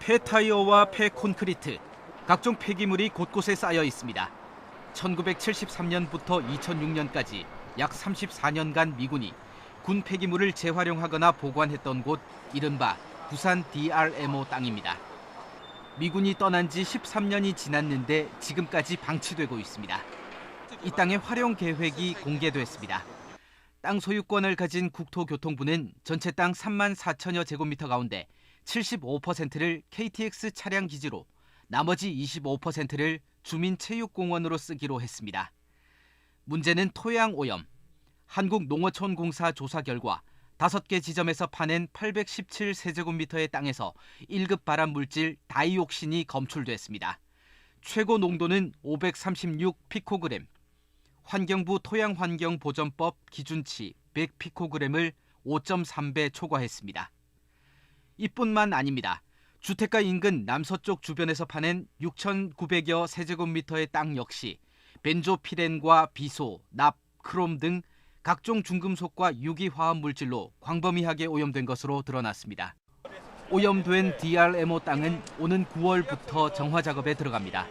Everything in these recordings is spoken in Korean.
폐타이어와 폐콘크리트, 각종 폐기물이 곳곳에 쌓여 있습니다. 1973년부터 2006년까지 약 34년간 미군이 군 폐기물을 재활용하거나 보관했던 곳 이른바 부산 DRMO 땅입니다. 미군이 떠난 지 13년이 지났는데 지금까지 방치되고 있습니다. 이 땅의 활용 계획이 공개됐습니다. 땅 소유권을 가진 국토교통부는 전체 땅 3만 4천여 제곱미터 가운데 75%를 KTX 차량 기지로 나머지 25%를 주민체육공원으로 쓰기로 했습니다. 문제는 토양 오염. 한국농어촌공사 조사 결과 5개 지점에서 파낸 817세제곱미터의 땅에서 1급 발암 물질 다이옥신이 검출됐습니다. 최고 농도는 536 피코그램. 환경부 토양환경보전법 기준치 100 피코그램을 5.3배 초과했습니다. 이뿐만 아닙니다. 주택가 인근 남서쪽 주변에서 파낸 6,900여 세제곱미터의 땅 역시 벤조피렌과 비소, 납, 크롬 등 각종 중금속과 유기화합 물질로 광범위하게 오염된 것으로 드러났습니다. 오염된 DRMO 땅은 오는 9월부터 정화 작업에 들어갑니다.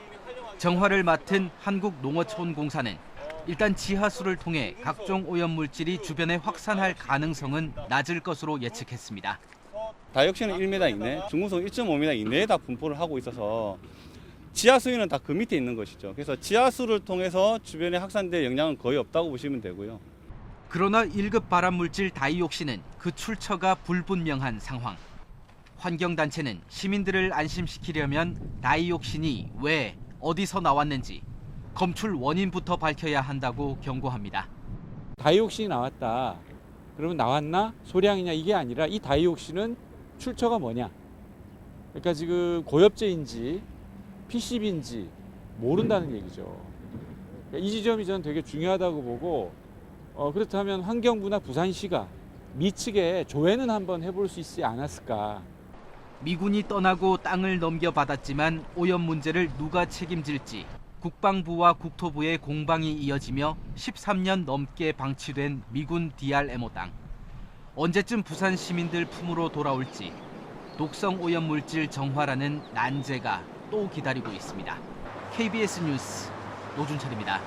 정화를 맡은 한국농어촌공사는 일단 지하수를 통해 각종 오염 물질이 주변에 확산할 가능성은 낮을 것으로 예측했습니다. 다역시는 1m 이내, 중금속 1.5m 이내에 다 분포를 하고 있어서 지하 수위는 다 그 밑에 있는 것이죠. 그래서 지하수를 통해서 주변에 확산될 영향은 거의 없다고 보시면 되고요. 그러나 1급 발암 물질 다이옥신은 그 출처가 불분명한 상황. 환경단체는 시민들을 안심시키려면 다이옥신이 왜 어디서 나왔는지 검출 원인부터 밝혀야 한다고 경고합니다. 다이옥신이 나왔다. 그러면 나왔나? 소량이냐? 이게 아니라 이 다이옥신은 출처가 뭐냐? 그러니까 지금 고엽제인지 PCB인지 모른다는 얘기죠. 그러니까 이 지점이 저는 되게 중요하다고 보고 어, 그렇다면 환경부나 부산시가 미측에 조회는 한번 해볼 수 있지 않았을까? 미군이 떠나고 땅을 넘겨받았지만 오염 문제를 누가 책임질지 국방부와 국토부의 공방이 이어지며 13년 넘게 방치된 미군 DRMO 땅. 언제쯤 부산 시민들 품으로 돌아올지 독성 오염 물질 정화라는 난제가 또 기다리고 있습니다. KBS 뉴스 노준철입니다.